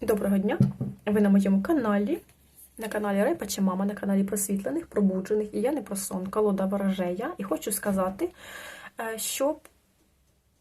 Доброго дня! Ви на моєму каналі, на каналі Репа чи Мама, на каналі просвітлених, пробуджених, і я не про сон, колода ворожея. І хочу сказати, е, що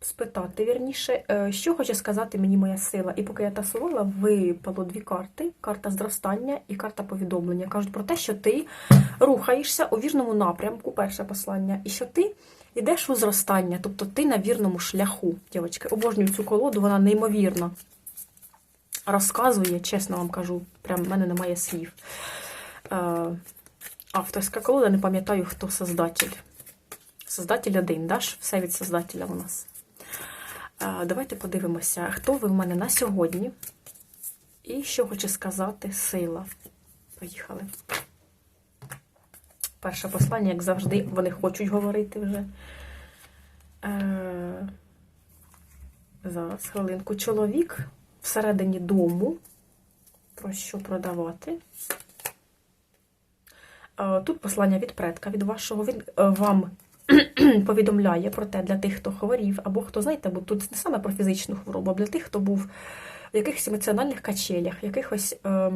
спитати, вірніше, е, що хоче сказати мені моя сила. І поки я тасувала, випало дві карти: карта зростання і карта повідомлення. Кажуть про те, що ти рухаєшся у вірному напрямку, перше послання, і що ти йдеш у зростання, тобто ти на вірному шляху. Дівчатки, обожнюю цю колоду, вона неймовірна розказує, чесно вам кажу, прям в мене немає слів. Е, авторська колода, не пам'ятаю, хто создатель. Создатель один, да? Все від создателя у нас. Е, давайте подивимося, хто ви в мене на сьогодні. І що хоче сказати сила. Поїхали. Перше послання, як завжди, вони хочуть говорити вже. Е, зараз хвилинку. Чоловік всередині дому, про що продавати. Е, Тут послання від предка, від вашого, він е, вам повідомляє про те для тих, хто хворів, або хто, знаєте, бо тут не саме про фізичну хворобу, а для тих, хто був в якихось емоціональних качелях, якихось, е,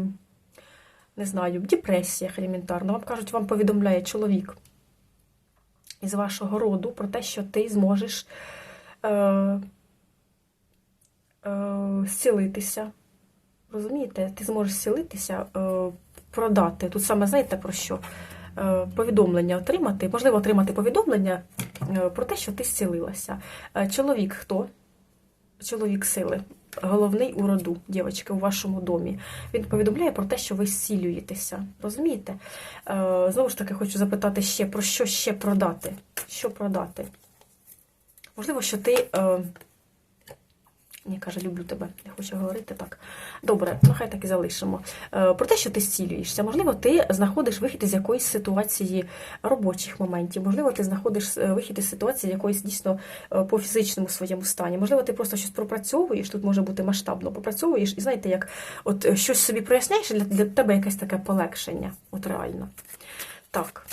не знаю, депресіях елементарно. Вам кажуть, вам повідомляє чоловік із вашого роду про те, що ти зможеш. Е, зцілитися. Розумієте, ти зможеш зцілитися, е, продати. Тут саме знаєте про що? Е, повідомлення отримати, можливо, отримати повідомлення про те, що ти зцілилася. Чоловік хто? Чоловік сили, головний у роду, дівчатки, у вашому домі. Він повідомляє про те, що ви зцілюєтеся. Розумієте? Знову ж таки, хочу запитати ще, про що ще продати? Що продати? Можливо, що ти. Ні, каже, люблю тебе, не хочу говорити так. Добре, ну хай так і залишимо. Е, Про те, що ти зцілюєшся. Можливо, ти знаходиш вихід із якоїсь ситуації робочих моментів. Можливо, ти знаходиш е, вихід із ситуації якоїсь дійсно е, по фізичному своєму стані. Можливо, ти просто щось пропрацьовуєш, тут може бути масштабно попрацьовуєш, і знаєте, як от щось собі проясняєш, для, для тебе якесь таке полегшення. От реально. Так.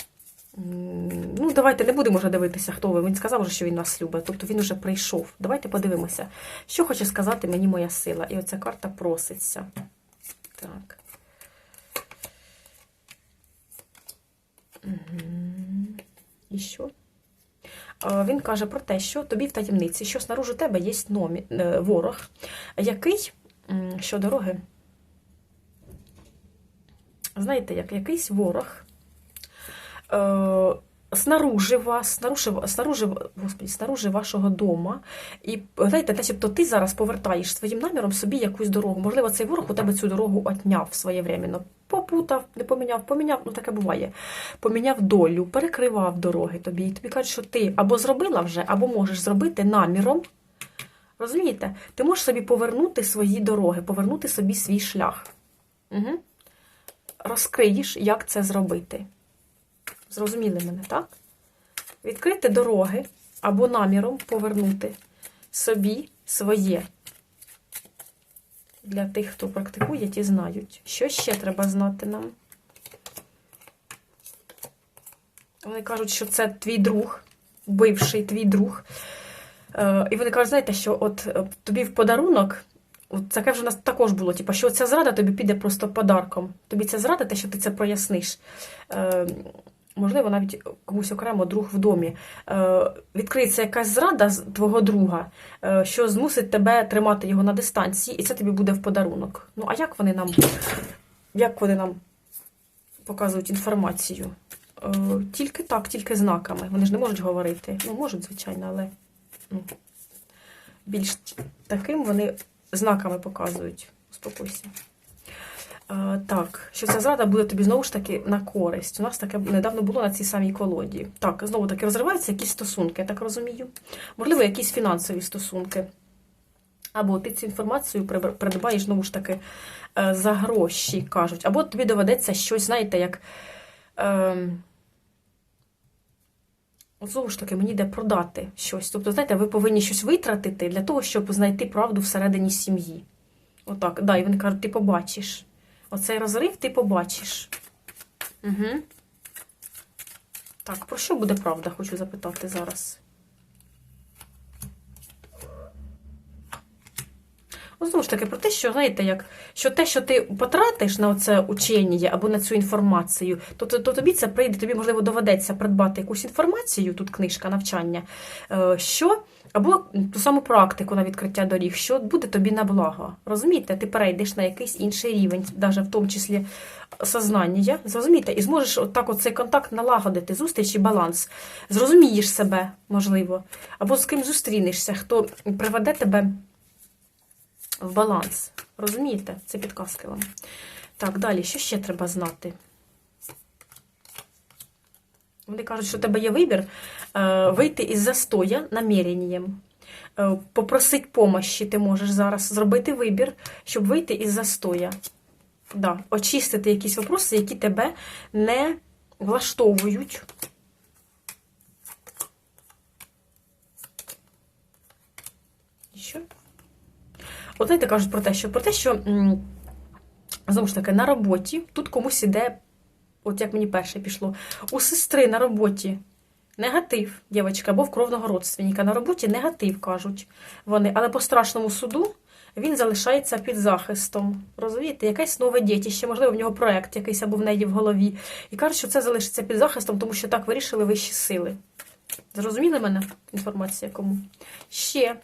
Ну, давайте не будемо вже дивитися, хто ви. Він сказав, що він нас любить. Тобто він вже прийшов. Давайте подивимося, що хоче сказати мені моя сила. І оця карта проситься. Так. І що? Він каже про те, що тобі в таємниці, що снаружи тебе є номі, е, ворог, який що дороги. Знаєте, як якийсь ворог снаружи вас, снаружи, снаружи, господи, снаружи вашого дома. І знаєте, начебто ти зараз повертаєш своїм наміром собі якусь дорогу. Можливо, цей ворог у тебе цю дорогу отняв своєвременно. Попутав, не поміняв, поміняв, ну таке буває. Поміняв долю, перекривав дороги тобі. І тобі кажуть, що ти або зробила вже, або можеш зробити наміром. Розумієте? Ти можеш собі повернути свої дороги, повернути собі свій шлях. Угу. Розкриєш, як це зробити. Зрозуміли мене, так? Відкрити дороги або наміром повернути собі своє. Для тих, хто практикує, ті знають. Що ще треба знати нам? Вони кажуть, що це твій друг, бивший твій друг. Е, І вони кажуть, знаєте, що от е, тобі в подарунок, от таке вже у нас також було, типу, що ця зрада тобі піде просто подарком. Тобі ця зрада, те, що ти це проясниш. Можливо, навіть комусь окремо друг в домі. Е, Відкриється якась зрада з твого друга, е, що змусить тебе тримати його на дистанції, і це тобі буде в подарунок. Ну, а як вони нам, як вони нам показують інформацію? Е, Тільки так, тільки знаками. Вони ж не можуть говорити. Ну, можуть, звичайно, але ну, більш таким вони знаками показують. Успокойся. Е, Так, що ця зрада буде тобі знову ж таки на користь. У нас таке недавно було на цій самій колоді. Так, знову таки розриваються якісь стосунки, я так розумію. Можливо, якісь фінансові стосунки. Або ти цю інформацію придбаєш знову ж таки е, за гроші, кажуть. Або тобі доведеться щось, знаєте, як. Ем, от Знову ж таки, мені йде продати щось. Тобто, знаєте, ви повинні щось витратити для того, щоб знайти правду всередині сім'ї. Отак, да, і вони кажуть, ти побачиш. Оцей розрив ти побачиш. Угу. Так, про що буде правда, хочу запитати зараз. Ну, знову ж таки, про те, що знаєте, як що те, що ти потратиш на це учення або на цю інформацію, то, то, то тобі це прийде, тобі можливо доведеться придбати якусь інформацію, тут книжка навчання, е, що або ту саму практику на відкриття доріг, що буде тобі на благо. Розумієте, ти перейдеш на якийсь інший рівень, навіть в тому числі сознання, зрозумієте, і зможеш отак от цей контакт налагодити, зустріч і баланс. Зрозумієш себе, можливо, або з ким зустрінешся, хто приведе тебе в баланс. Розумієте? Це підказки вам. Так, далі, що ще треба знати? Вони кажуть, що у тебе є вибір е, вийти із застоя наміренням. Е, попросити помощі ти можеш зараз зробити вибір, щоб вийти із застоя. Да, очистити якісь вопроси, які тебе не влаштовують. І що? От знаєте, кажуть про те, що про те, що знову ж таки на роботі тут комусь іде, от як мені перше пішло, у сестри на роботі негатив, дівчинка, або в кровного родственника. На роботі негатив кажуть вони, але по страшному суду він залишається під захистом. Розумієте, якесь нове дітище, можливо, в нього проект якийсь або в неї в голові. І кажуть, що це залишиться під захистом, тому що так вирішили вищі сили. Зрозуміли мене? Інформація кому? Ще.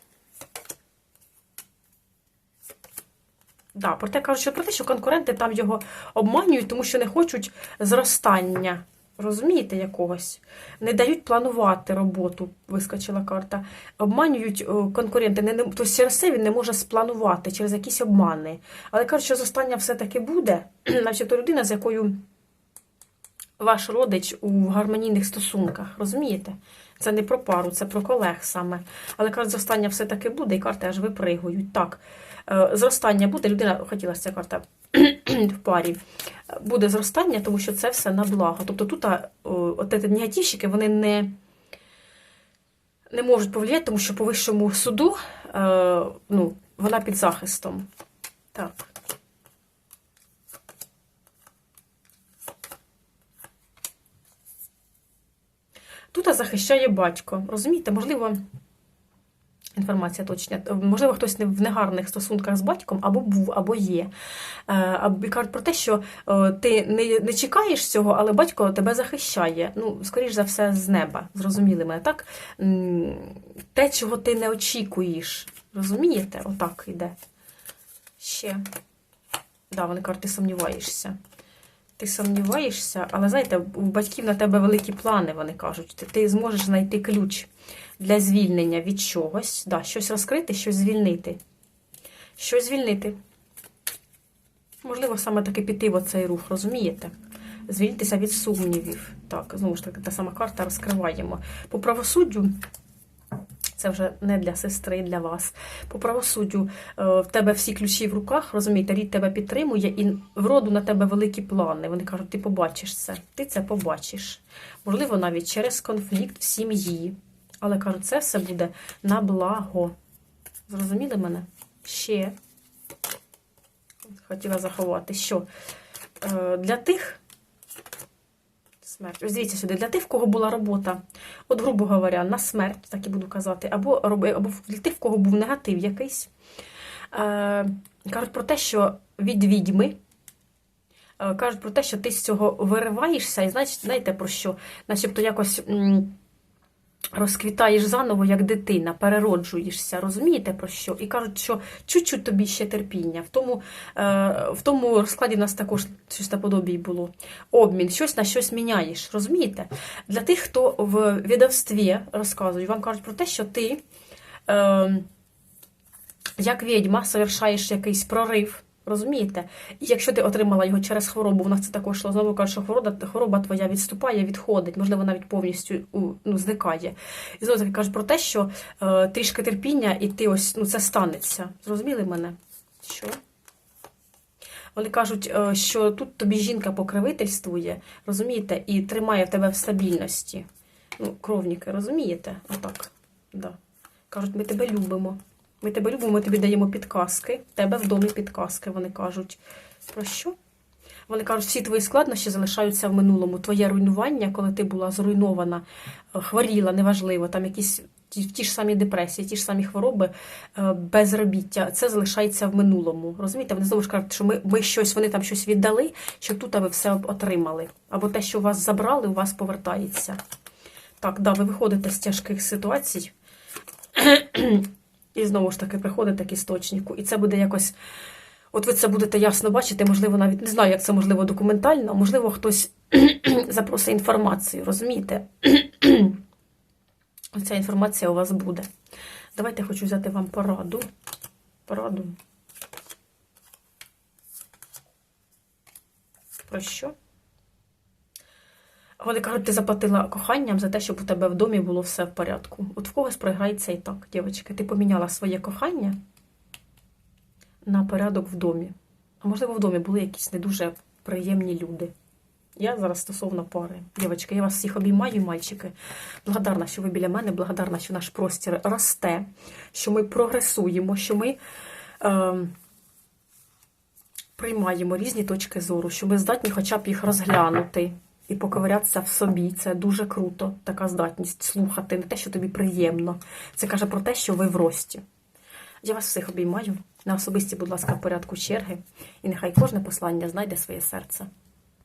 Да, проте кажуть, що про те, що конкуренти там його обманюють, тому що не хочуть зростання. Розумієте, якогось? Не дають планувати роботу, вискочила карта. Обманюють конкуренти. Не, не, тобто через це він не може спланувати, через якісь обмани. Але кажуть, що зростання все-таки буде, начебто людина, з якою ваш родич у гармонійних стосунках. Розумієте? Це не про пару, це про колег саме. Але кажуть, зростання все-таки буде, і карти аж випригують. Так, е, зростання буде, людина хотіла ця карта в парі. Буде зростання, тому що це все на благо. Тобто тут от негативщики, вони не, не можуть повлияти, тому що по вищому суду е, ну, вона під захистом. Так. Тут захищає батько. Розумієте, можливо, інформація точня, можливо, хтось не в негарних стосунках з батьком або був, або є. Або кажуть про те, що е, ти не, не чекаєш цього, але батько тебе захищає. Ну, скоріш за все, з неба. Зрозуміли мене, так? Те, чого ти не очікуєш. Розумієте? Отак йде. Ще. Да, вони кажуть, ти сумніваєшся. Ти сумніваєшся, але знаєте, у батьків на тебе великі плани, вони кажуть. Ти, ти зможеш знайти ключ для звільнення від чогось. Да, щось розкрити, щось звільнити. Щось звільнити. Можливо, саме таки піти в оцей рух, розумієте? Звільнитися від сумнівів. Так, знову ж таки, та сама карта розкриваємо. По правосуддю. Це вже не для сестри, для вас. По правосуддю е, в тебе всі ключі в руках, розумієте, рід тебе підтримує, і в роду на тебе великі плани. Вони кажуть, ти побачиш це, ти це побачиш. Можливо, навіть через конфлікт в сім'ї. Але кажуть, це все буде на благо. Зрозуміли мене? Ще хотіла заховати, що е, для тих. Смерть. Ось дивіться сюди, для тих, в кого була робота, от, грубо говоря, на смерть, так і буду казати, або або для тих, в кого був негатив якийсь. Е, Кажуть про те, що від відьми. Е, кажуть про те, що ти з цього вириваєшся, і значить, знаєте про що? Начебто якось розквітаєш заново, як дитина, перероджуєшся, розумієте про що? І кажуть, що чуть-чуть тобі ще терпіння. В тому е, в тому розкладі в нас також щось наподобі було. Обмін, щось на щось міняєш, розумієте? Для тих, хто в відавстві розказують, вам кажуть про те, що ти, е, як відьма, совершаєш якийсь прорив. Розумієте? І якщо ти отримала його через хворобу, у нас це також йшло, знову кажуть, що хвороба, хвороба твоя відступає, відходить, можливо, навіть повністю ну, зникає. І знову таки кажуть про те, що е, трішки терпіння, і ти ось ну, це станеться. Зрозуміли мене? Що? Вони кажуть, е, що тут тобі жінка покровительствує, розумієте, і тримає тебе в стабільності. Ну, кровніки, розумієте? Отак. Да. Кажуть, ми тебе любимо. Ми тебе любимо, ми тобі даємо підказки. В тебе в домі підказки, вони кажуть. Про що? Вони кажуть, всі твої складнощі залишаються в минулому. Твоє руйнування, коли ти була зруйнована, хворіла, неважливо, там якісь ті, ті ж самі депресії, ті ж самі хвороби, е, безробіття, це залишається в минулому. Розумієте, вони знову ж кажуть, що ми, ми щось, вони там щось віддали, щоб тут ви все отримали. Або те, що у вас забрали, у вас повертається. Так, да, ви виходите з тяжких ситуацій. І знову ж таки приходите к істочнику. І це буде якось. От ви це будете ясно бачити, можливо, навіть не знаю, як це можливо документально, можливо, хтось запросить інформацію, розумієте? Оця інформація у вас буде. Давайте хочу взяти вам пораду. Пораду. Про що? Вони кажуть, ти заплатила коханням за те, щоб у тебе в домі було все в порядку. От в когось програється і так, дівчатки. Ти поміняла своє кохання на порядок в домі. А можливо, в домі були якісь не дуже приємні люди. Я зараз стосовно пари. Дівчатки, я вас всіх обіймаю, мальчики. Благодарна, що ви біля мене, благодарна, що наш простір росте, що ми прогресуємо, що ми е, приймаємо різні точки зору, що ми здатні хоча б їх розглянути і поковирятися в собі. Це дуже круто, така здатність слухати, не те, що тобі приємно. Це каже про те, що ви в рості. Я вас всіх обіймаю. На особисті, будь ласка, в порядку черги. І нехай кожне послання знайде своє серце.